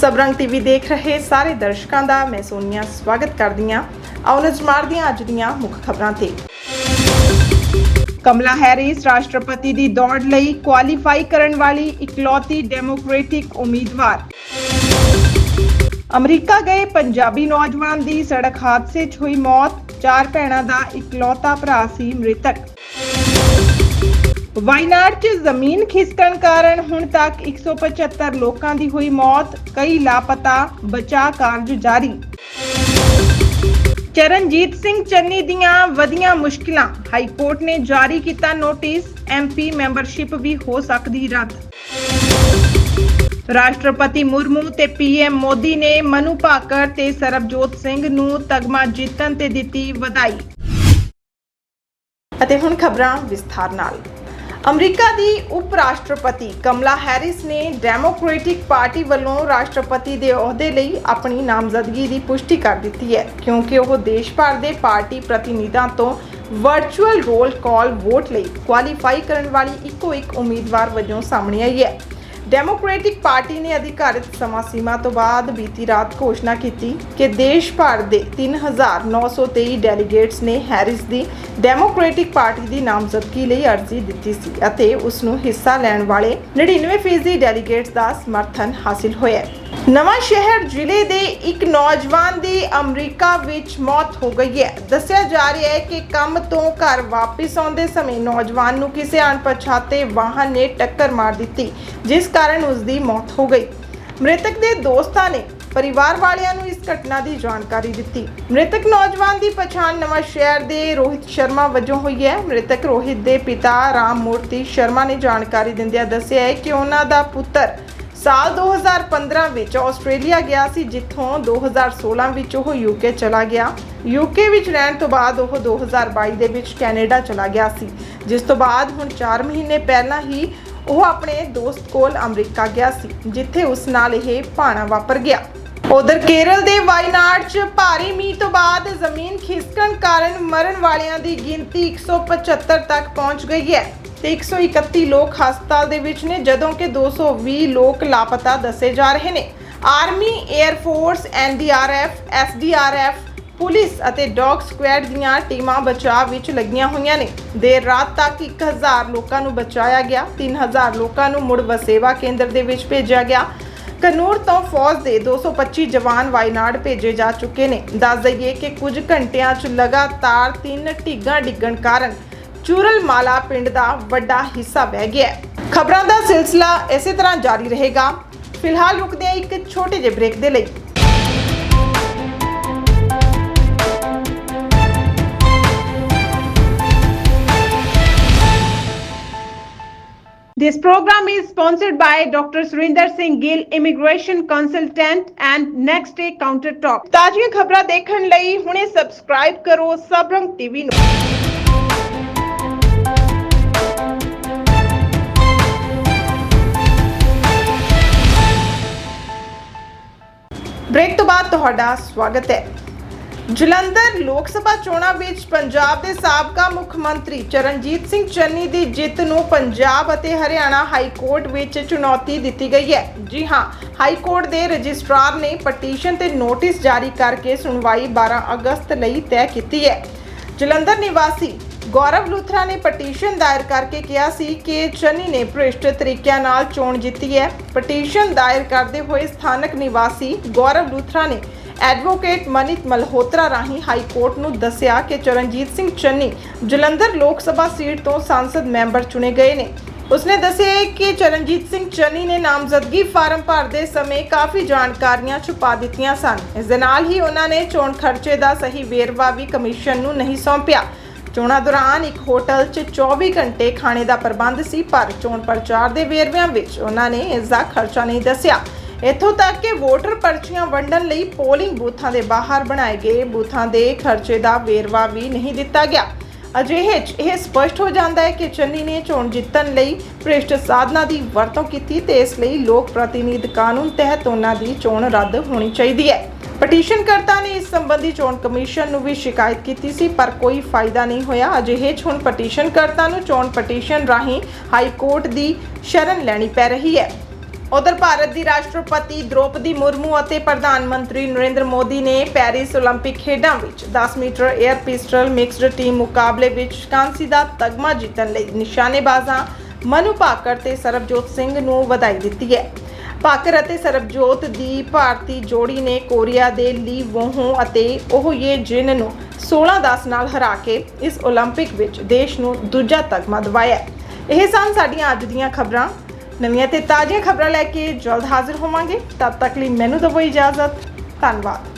ਸਬਰੰਗ TV ਦੇਖ ਰਹੇ ਸਾਰੇ ਦਰਸ਼ਕਾਂ ਦਾ ਮੈਂ ਸੋਨੀਆ ਸਵਾਗਤ ਕਰਦੀ ਹਾਂ। ਆਓ ਨਜ਼ਰ ਮਾਰਦੇ ਹਾਂ ਅੱਜ ਦੀਆਂ ਮੁੱਖ ਖਬਰਾਂ ਤੇ। ਕਮਲਾ ਹੈਰਿਸ ਰਾਸ਼ਟਰਪਤੀ ਦੀ ਦੌੜ ਲਈ ਕੁਆਲੀਫਾਈ ਕਰਨ ਵਾਲੀ ਇਕਲੌਤੀ ਡੈਮੋਕ੍ਰੈਟਿਕ ਉਮੀਦਵਾਰ। ਅਮਰੀਕਾ ਗਏ ਪੰਜਾਬੀ ਨੌਜਵਾਨ ਦੀ ਸੜਕ ਹਾਦਸੇ 'ਚ ਹੋਈ ਮੌਤ, ਚਾਰ ਭੈਣਾਂ ਦਾ ਇਕਲੌਤਾ ਭਰਾ ਸੀ ਮ੍ਰਿਤਕ। ਵਾਇਨਾਡ 'ਚ ਜ਼ਮੀਨ ਖਿਸਕਣ ਕਾਰਨ ਹੁਣ ਤੱਕ 175 ਲੋਕਾਂ ਦੀ ਹੋਈ ਮੌਤ, ਕਈ ਲਾਪਤਾ ਬਚਾਅ ਕਾਰਜ ਜਾਰੀ। ਚਰਨਜੀਤ ਸਿੰਘ ਚੰਨੀ ਦੀਆਂ ਵਧੀਆਂ ਮੁਸ਼ਕਿਲਾਂ ਹਾਈ ਕੋਰਟ ਨੇ ਜਾਰੀ ਕੀਤਾ ਨੋਟਿਸ ਐਮਪੀ ਮੈਂਬਰਸ਼ਿਪ ਵੀ ਹੋ ਸਕਦੀ ਰੱਦ। ਰਾਸ਼ਟਰਪਤੀ ਮੁਰਮੂ ਤੇ ਪੀਐਮ ਮੋਦੀ ਨੇ ਮਨੂ ਭਾਕਰ ਤੇ ਸਰਬਜੋਤ ਸਿੰਘ ਨੂੰ ਤਗਮਾ ਜਿੱਤਣ ਤੇ ਦਿੱਤੀ ਵਧਾਈ। ਅਤੇ ਹੁਣ ਖਬਰਾਂ ਵਿਸਥਾਰ ਨਾਲ। ਅਮਰੀਕਾ ਦੀ ਉਪ ਰਾਸ਼ਟਰਪਤੀ ਕਮਲਾ ਹੈਰਿਸ ਨੇ ਡੈਮੋਕ੍ਰੈਟਿਕ ਪਾਰਟੀ ਵੱਲੋਂ ਰਾਸ਼ਟਰਪਤੀ ਦੇ ਅਹੁਦੇ ਲਈ ਆਪਣੀ ਨਾਮਜ਼ਦਗੀ ਦੀ ਪੁਸ਼ਟੀ ਕਰ ਦਿੱਤੀ ਹੈ, ਕਿਉਂਕਿ ਉਹ ਦੇਸ਼ ਭਰ ਦੇ ਪਾਰਟੀ ਪ੍ਰਤੀਨਿਧਾਂ ਤੋਂ ਵਰਚੁਅਲ ਰੋਲ ਕਾਲ ਵੋਟ ਲਈ ਕੁਆਲੀਫਾਈ ਕਰਨ ਵਾਲੀ ਇੱਕੋ ਇੱਕ ਉਮੀਦਵਾਰ ਵਜੋਂ ਸਾਹਮਣੇ ਆਈ ਹੈ। ਡੈਮੋਕ੍ਰੈਟਿਕ ਪਾਰਟੀ ਨੇ ਅਧਿਕਾਰਿਤ ਸਮਾਂ ਸੀਮਾ ਤੋਂ ਬਾਅਦ ਬੀਤੀ ਰਾਤ ਘੋਸ਼ਣਾ ਕੀਤੀ ਕਿ ਦੇਸ਼ ਭਰ ਦੇ 3923 ਡੈਲੀਗੇਟਸ ਨੇ ਹੈਰਿਸ ਦੀ ਡੈਮੋਕ੍ਰੈਟਿਕ ਪਾਰਟੀ ਦੀ ਨਾਮਜ਼ਦਗੀ ਲਈ ਅਰਜ਼ੀ ਦਿੱਤੀ ਸੀ ਅਤੇ ਉਸ ਨੂੰ ਹਿੱਸਾ ਲੈਣ ਵਾਲੇ 99% ਡੈਲੀਗੇਟਸ ਦਾ ਸਮਰਥਨ ਹਾਸਿਲ ਹੋਇਆ ਨਵਾਂ ਸ਼ਹਿਰ ਜ਼ਿਲ੍ਹੇ ਦੇ ਇੱਕ ਨੌਜਵਾਨ ਦੀ ਅਮਰੀਕਾ ਵਿੱਚ ਮੌਤ ਹੋ ਗਈ ਹੈ। ਦੱਸਿਆ ਜਾ ਰਿਹਾ ਹੈ ਕਿ ਕੰਮ ਤੋਂ ਘਰ ਵਾਪਸ ਆਉਂਦੇ ਸਮੇਂ ਨੌਜਵਾਨ ਨੂੰ ਕਿਸੇ ਅਣਪਛਾਤੇ ਵਾਹਨ ਨੇ ਟੱਕਰ ਮਾਰ ਦਿੱਤੀ, ਜਿਸ ਕਾਰਨ ਉਸ ਦੀ ਮੌਤ ਹੋ ਗਈ। ਮ੍ਰਿਤਕ ਦੇ ਦੋਸਤਾਂ ਨੇ ਪਰਿਵਾਰ ਵਾਲਿਆਂ ਨੂੰ ਇਸ ਘਟਨਾ ਦੀ ਜਾਣਕਾਰੀ ਦਿੱਤੀ। ਮ੍ਰਿਤਕ ਨੌਜਵਾਨ ਦੀ ਪਛਾਣ ਨਵਾਂ ਸ਼ਹਿਰ ਦੇ ਰੋਹਿਤ ਸ਼ਰਮਾ ਵਜੋਂ ਹੋਈ ਹੈ। ਮ੍ਰਿਤਕ ਰੋਹਿਤ ਦੇ ਪਿਤਾ ਰਾਮ ਮੂਰਤੀ ਸ਼ਰਮਾ ਨੇ ਜਾਣਕਾਰੀ ਦਿੰਦਿਆਂ ਦੱਸਿਆ ਹੈ ਕਿ ਉਹਨਾਂ ਦਾ ਪੁੱਤਰ ਸਾਲ 2015 ਵਿੱਚ ਆਸਟ੍ਰੇਲੀਆ ਗਿਆ ਸੀ, ਜਿੱਥੋਂ 2016 ਵਿੱਚ ਉਹ ਯੂਕੇ ਚਲਾ ਗਿਆ। ਯੂਕੇ ਵਿੱਚ ਰਹਿਣ ਤੋਂ ਬਾਅਦ ਉਹ 2022 ਦੇ ਵਿੱਚ ਕੈਨੇਡਾ ਚਲਾ ਗਿਆ ਸੀ, ਜਿਸ ਤੋਂ ਬਾਅਦ ਹੁਣ 4 ਮਹੀਨੇ ਪਹਿਲਾਂ ਹੀ ਉਹ ਆਪਣੇ ਦੋਸਤ ਕੋਲ ਅਮਰੀਕਾ ਗਿਆ ਸੀ, ਜਿੱਥੇ ਉਸ ਨਾਲ ਇਹ ਭਾਣਾ ਵਾਪਰ ਗਿਆ। ਉਧਰ ਕੇਰਲ ਦੇ ਵਾਇਨਾਡ 'ਚ ਭਾਰੀ ਮੀਂਹ ਤੋਂ ਬਾਅਦ ਜ਼ਮੀਨ ਖਿਸਕਣ ਕਾਰਨ ਮਰਨ ਵਾਲਿਆਂ ਦੀ ਗਿਣਤੀ 175 ਤੱਕ ਪਹੁੰਚ ਗਈ ਹੈ ਤੇ 131 ਲੋਕ ਹਸਪਤਾਲ ਦੇ ਵਿੱਚ ਨੇ, ਜਦੋਂ ਕਿ 220 ਲੋਕ ਲਾਪਤਾ ਦੱਸੇ ਜਾ ਰਹੇ ਨੇ। Army air force NDRF SDRF police ਅਤੇ ਡੌਗ ਸਕੁਐਡ ਦੀਆਂ ਟੀਮਾਂ ਬਚਾਅ ਵਿੱਚ ਲੱਗੀਆਂ ਹੋਈਆਂ ਨੇ। ਦੇਰ ਰਾਤ ਤੱਕ 1000 ਲੋਕਾਂ ਨੂੰ ਬਚਾਇਆ ਗਿਆ। 3000 ਲੋਕਾਂ ਨੂੰ ਮੁੜ ਵਸੇਵਾ ਕੇਂਦਰ ਦੇ ਵਿੱਚ ਭੇਜਿਆ ਗਿਆ। ਕਨੂਰ ਤੋਂ ਫੌਜ ਦੇ 225 ਜਵਾਨ ਵਾਇਨਾਡ ਭੇਜੇ ਜਾ ਚੁੱਕੇ ਨੇ। ਦੱਸ ਦਈਏ ਕਿ ਕੁਝ ਘੰਟਿਆਂ 'ਚ ਲਗਾਤਾਰ ਤਿੰਨ ਢਿੱਗਾਂ ਡਿੱਗਣ ਕਾਰਨ ਚੂਰਲਮਾਲਾ ਪਿੰਡ ਦਾ ਵੱਡਾ ਹਿੱਸਾ ਵਹਿ ਗਿਆ ਖਬਰਾਂ ਦਾ ਸਿਲਸਿਲਾ ਇਸੇ ਤਰ੍ਹਾਂ ਜਾਰੀ ਰਹੇਗਾ। ਫਿਲਹਾਲ ਰੁਕਦੇ ਹਾਂ ਇੱਕ ਛੋਟੇ ਜਿਹੇ ਬ੍ਰੇਕ ਦੇ ਲਈ। This program is sponsored by Dr. Surinder Singh Gill, Immigration Consultant and Next Day Counter Talk. ਤਾਜ਼ੀਆਂ ਖਬਰਾਂ ਦੇਖਣ ਲਈ ਹੁਣੇ ਸਬਸਕ੍ਰਾਈਬ ਕਰੋ ਸਬਰੰਗ ਟੀਵੀ ਨੂੰ। ਬ੍ਰੇਕ ਤੋਂ ਬਾਅਦ ਤੁਹਾਡਾ ਸਵਾਗਤ ਹੈ ਜਲੰਧਰ ਲੋਕ ਸਭਾ ਚੋਣਾਂ ਵਿੱਚ ਪੰਜਾਬ ਦੇ ਸਾਬਕਾ ਮੁੱਖ ਮੰਤਰੀ ਚਰਨਜੀਤ ਸਿੰਘ ਚੰਨੀ ਦੀ ਜਿੱਤ ਨੂੰ ਪੰਜਾਬ ਅਤੇ ਹਰਿਆਣਾ ਹਾਈ ਕੋਰਟ ਵਿੱਚ ਚੁਣੌਤੀ ਦਿੱਤੀ ਗਈ ਹੈ। ਜੀ ਹਾਂ, ਹਾਈ ਕੋਰਟ ਦੇ ਰਜਿਸਟਰਾਰ ਨੇ ਪਟੀਸ਼ਨ ਤੇ ਨੋਟਿਸ ਜਾਰੀ ਕਰਕੇ ਸੁਣਵਾਈ 12 ਅਗਸਤ ਲਈ ਤੈਅ ਕੀਤੀ ਹੈ। ਜਲੰਧਰ ਨਿਵਾਸੀ ਗੌਰਵ ਲੂਥਰਾ ਨੇ ਪਟੀਸ਼ਨ ਦਾਇਰ ਕਰਕੇ ਕਿਹਾ ਸੀ ਕਿ ਚੰਨੀ ਨੇ ਭ੍ਰਿਸ਼ਟ ਤਰੀਕਿਆਂ ਨਾਲ ਚੋਣ ਜਿੱਤੀ ਹੈ। ਪਟੀਸ਼ਨ ਦਾਇਰ ਕਰਦੇ ਹੋਏ ਸਥਾਨਕ ਨਿਵਾਸੀ ਗੌਰਵ ਲੂਥਰਾ ਨੇ ਐਡਵੋਕੇਟ ਮਨਿਤ ਮਲਹੋਤਰਾ ਰਾਹੀਂ ਹਾਈ ਕੋਰਟ ਨੂੰ ਦੱਸਿਆ ਕਿ ਚਰਨਜੀਤ ਸਿੰਘ ਚੰਨੀ ਜਲੰਧਰ ਲੋਕ ਸਭਾ ਸੀਟ ਤੋਂ ਸੰਸਦ ਮੈਂਬਰ ਚੁਣੇ ਗਏ ਨੇ। ਉਸਨੇ ਦੱਸਿਆ ਕਿ ਚਰਨਜੀਤ ਸਿੰਘ ਚੰਨੀ ਨੇ ਨਾਮਜ਼ਦਗੀ ਫਾਰਮ ਭਰਦੇ ਸਮੇਂ ਕਾਫੀ ਜਾਣਕਾਰੀਆਂ ਛੁਪਾ ਦਿੱਤੀਆਂ ਸਨ। ਇਸ ਦੇ ਨਾਲ ਹੀ ਉਹਨਾਂ ਨੇ ਚੋਣ ਖਰਚੇ ਦਾ ਸਹੀ ਵੇਰਵਾ ਵੀ ਕਮਿਸ਼ਨ ਨੂੰ ਨਹੀਂ ਸੌਂਪਿਆ। ਚੋਣਾਂ ਦੌਰਾਨ ਇੱਕ ਹੋਟਲ 'ਚ 24 ਘੰਟੇ ਖਾਣੇ ਦਾ ਪ੍ਰਬੰਧ ਸੀ, ਪਰ ਚੋਣ ਪ੍ਰਚਾਰ ਦੇ ਵੇਰਵਿਆਂ ਵਿੱਚ ਉਹਨਾਂ ਨੇ ਇਸ ਦਾ ਖਰਚਾ ਨਹੀਂ ਦੱਸਿਆ। ਇੱਥੋਂ ਤੱਕ ਕਿ ਵੋਟਰ ਪਰਚੀਆਂ ਵੰਡਣ ਲਈ ਪੋਲਿੰਗ ਬੂਥਾਂ ਦੇ ਬਾਹਰ ਬਣਾਏ ਗਏ ਬੂਥਾਂ ਦੇ ਖਰਚੇ ਦਾ ਵੇਰਵਾ ਵੀ ਨਹੀਂ ਦਿੱਤਾ ਗਿਆ। ਅਜਿਹੇ 'ਚ ਇਹ ਸਪਸ਼ਟ ਹੋ ਜਾਂਦਾ ਹੈ ਕਿ ਚੰਨੀ ਨੇ ਚੋਣ ਜਿੱਤਣ ਲਈ ਭ੍ਰਿਸ਼ਟ ਸਾਧਨਾ ਦੀ ਵਰਤੋਂ ਕੀਤੀ ਤੇ ਇਸ ਲਈ ਲੋਕ ਪ੍ਰਤੀਨਿਧ ਕਾਨੂੰਨ ਤਹਿਤ ਉਹਨਾਂ ਦੀ ਚੋਣ ਰੱਦ ਹੋਣੀ ਚਾਹੀਦੀ ਹੈ। ਪਟੀਸ਼ਨਕਰਤਾ ਨੇ ਇਸ ਸੰਬੰਧੀ ਚੋਣ ਕਮਿਸ਼ਨ ਨੂੰ ਵੀ ਸ਼ਿਕਾਇਤ ਕੀਤੀ ਸੀ, ਪਰ ਕੋਈ ਫਾਇਦਾ ਨਹੀਂ ਹੋਇਆ। ਅਜਿਹੇ 'ਚ ਹੁਣ ਪਟੀਸ਼ਨਕਰਤਾ ਨੂੰ ਚੋਣ ਪਟੀਸ਼ਨ ਰਾਹੀਂ ਹਾਈ ਕੋਰਟ ਦੀ ਸ਼ਰਨ ਲੈਣੀ ਪੈ ਰਹੀ ਹੈ। ਉਧਰ ਭਾਰਤ ਦੀ ਰਾਸ਼ਟਰਪਤੀ ਦ੍ਰੋਪਦੀ ਮੁਰਮੂ ਅਤੇ ਪ੍ਰਧਾਨ ਮੰਤਰੀ ਨਰਿੰਦਰ ਮੋਦੀ ਨੇ ਪੈਰਿਸ 올림픽 ਖੇਡਾਂ ਵਿੱਚ 10 metre air pistol mixed team ਮੁਕਾਬਲੇ ਵਿੱਚ ਕਾਂਸੀ ਦਾ ਤਗਮਾ ਜਿੱਤਣ ਲਈ ਨਿਸ਼ਾਨੇਬਾਜ਼ਾਂ ਮਨੂ ਭਾਕਰ ਤੇ ਸਰਬਜੋਤ ਸਿੰਘ ਨੂੰ ਵਧਾਈ ਦਿੱਤੀ ਹੈ। ਭਾਕਰ ਅਤੇ ਸਰਬਜੋਤ ਦੀ ਭਾਰਤੀ ਜੋੜੀ ਨੇ ਕੋਰੀਆ ਦੇ ਲੀ ਵੋਹੋ ਅਤੇ ਉਹ ਇਹ ਜਿਨ ਨੂੰ 16-10 ਨਾਲ ਹਰਾ ਕੇ ਇਸ 올림픽 ਵਿੱਚ ਦੇਸ਼ ਨੂੰ ਦੂਜਾ ਤਗਮਾ ਦਵਾਇਆ ਇਹ ਸਨ ਸਾਡੀਆਂ ਅੱਜ ਦੀਆਂ ਖਬਰਾਂ। ਨਵੀਆਂ ਤੇ ਤਾਜ਼ੀਆਂ ਖਬਰਾਂ ਲੈ ਕੇ ਜਲਦ ਹਾਜ਼ਰ ਹੋਵਾਂਗੇ। ਤਦ ਤੱਕ ਲਈ ਮੈਨੂੰ ਦਿਓ ਇਜਾਜ਼ਤ। ਧੰਨਵਾਦ।